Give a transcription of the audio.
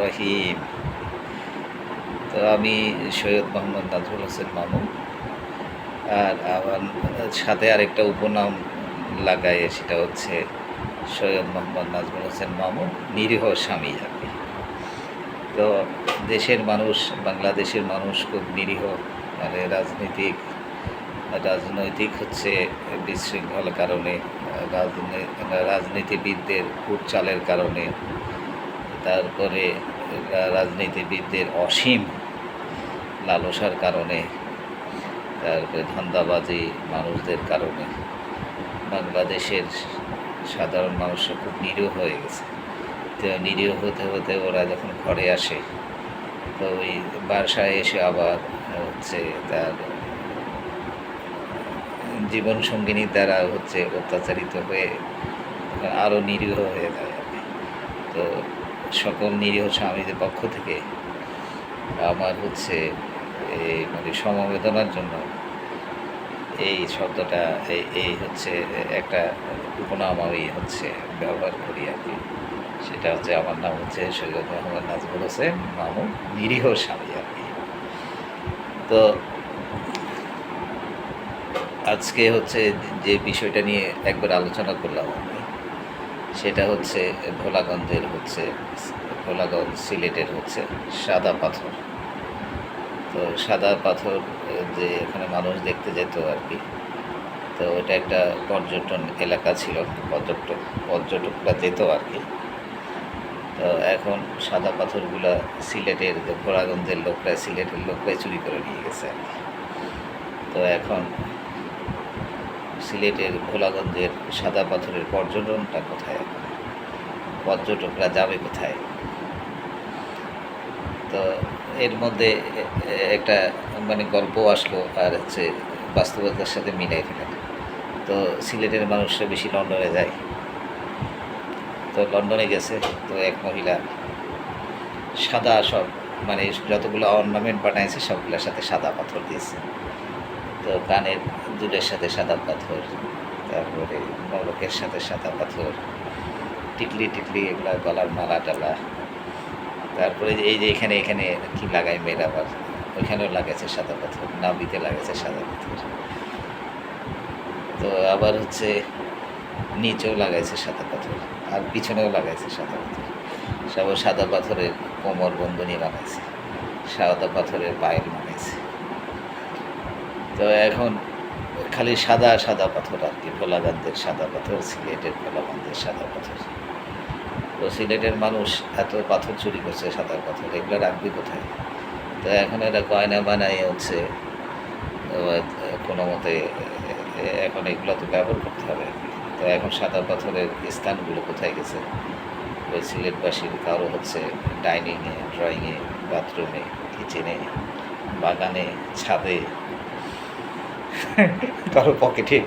রহিম তো আমি সৈয়দ মোহাম্মদ নাজরুল হোসেন মামু আর আমার সাথে আরেকটা উপনাম লাগায়, সেটা হচ্ছে সৈয়দ মোহাম্মদ নাজরুল হোসেন মামু নিরীহ স্বামী আমি তো দেশের মানুষ, বাংলাদেশের মানুষ খুব নিরীহ মানে রাজনীতিক রাজনৈতিক হচ্ছে বিশৃঙ্খল কারণে রাজনী- রাজনীতিবিদদের চালের কারণে, তারপরে রাজনীতিবিদদের অসীম লালসার কারণে, তারপরে ধান্দাবাজি মানুষদের কারণে। বাংলাদেশের সাধারণ মানুষ খুব নিরীহ হয়ে গেছে। তো নিরীহ হতে হতে ওরা যখন ঘরে আসে, তো ওই বাসায় এসে আবার হচ্ছে তার জীবন সঙ্গিনীর দ্বারা হচ্ছে অত্যাচারিত হয়ে আরও নিরীহ হয়ে যায়। তো সকল নিরীহ স্বামীদের পক্ষ থেকে আমার হচ্ছে এই মানে সমবেদনার জন্য এই শব্দটা, এই এই হচ্ছে একটা উপনাম আমি হচ্ছে ব্যবহার করি আর কি সেটা হচ্ছে আমার নাম হচ্ছে সৈয়দ মোহাম্মদ নাজমুল হোসেন মামু নিরীহ স্বামী আর কি তো আজকে হচ্ছে যে বিষয়টা নিয়ে একবার আলোচনা করলাম আমি, সেটা হচ্ছে ভোলাগঞ্জের হচ্ছে, ভোলাগঞ্জ সিলেটের হচ্ছে সাদা পাথর। তো সাদা পাথর যে এখানে মানুষ দেখতে যেত আর কি, তো ওটা একটা পর্যটন এলাকা ছিল, পর্যটক, পর্যটকরা যেত আর কি। তো এখন সাদা পাথরগুলা সিলেটের, ভোলাগঞ্জের লোকরা, সিলেটের লোকরাই চুরি করে নিয়ে গেছে আর কি। তো এখন সিলেটের ভোলাগঞ্জের সাদা পাথরের পর্যটনটা কোথায়? এখন পর্যটকরা যাবে কোথায়? তো এর মধ্যে একটা মানে গল্প আসলো আর হচ্ছে বাস্তবতার সাথে মিলাই ফেলেন। তো সিলেটের মানুষরা বেশি লন্ডনে যায়। তো লন্ডনে গেছে, তো এক মহিলা সাদা সব মানে যতগুলো অর্নামেন্ট বানাইছে সবগুলোর সাথে সাদা পাথর দিয়েছে। তো কানের দুলের সাথে সাদা পাথর, তারপরে নলকের সাথে সাদা পাথর, টিকলি টিকলি এগুলা গলার মালা টালা। তারপরে এই যে এখানে এখানে কি লাগায় মেয়েরা আবার? ওইখানেও লাগাইছে সাদা পাথর নাবিতে লাগাইছে সাদা পাথর। তো আবার হচ্ছে নিচেও লাগাইছে সাদা পাথর, আর পিছনেও লাগাইছে সাদা পাথর। সব সাদা পাথরের কোমর বন্ধনী বানাইছে, সাদা পাথরের পায়ের তো এখন খালি সাদা সাদা পাথর আর কি ভোলাগঞ্জের সাদা পাথর, সিলেটের ভোলাগঞ্জের সাদা পাথর। তো সিলেটের মানুষ এত পাথর চুরি করছে, সাদা পাথর, এগুলো রাখবি কোথায়? তো এখন এটা গয়না বানাই হচ্ছে। কোনো মতে এখন এগুলো তো ব্যবহার করতে হবে। তো এখন সাদা পাথরের স্থানগুলো কোথায় গেছে? ওই সিলেটবাসীর কারও হচ্ছে ডাইনিংয়ে, ড্রয়িংয়ে, বাথরুমে, কিচেনে, বাগানে, ছাদে কারও পকেটে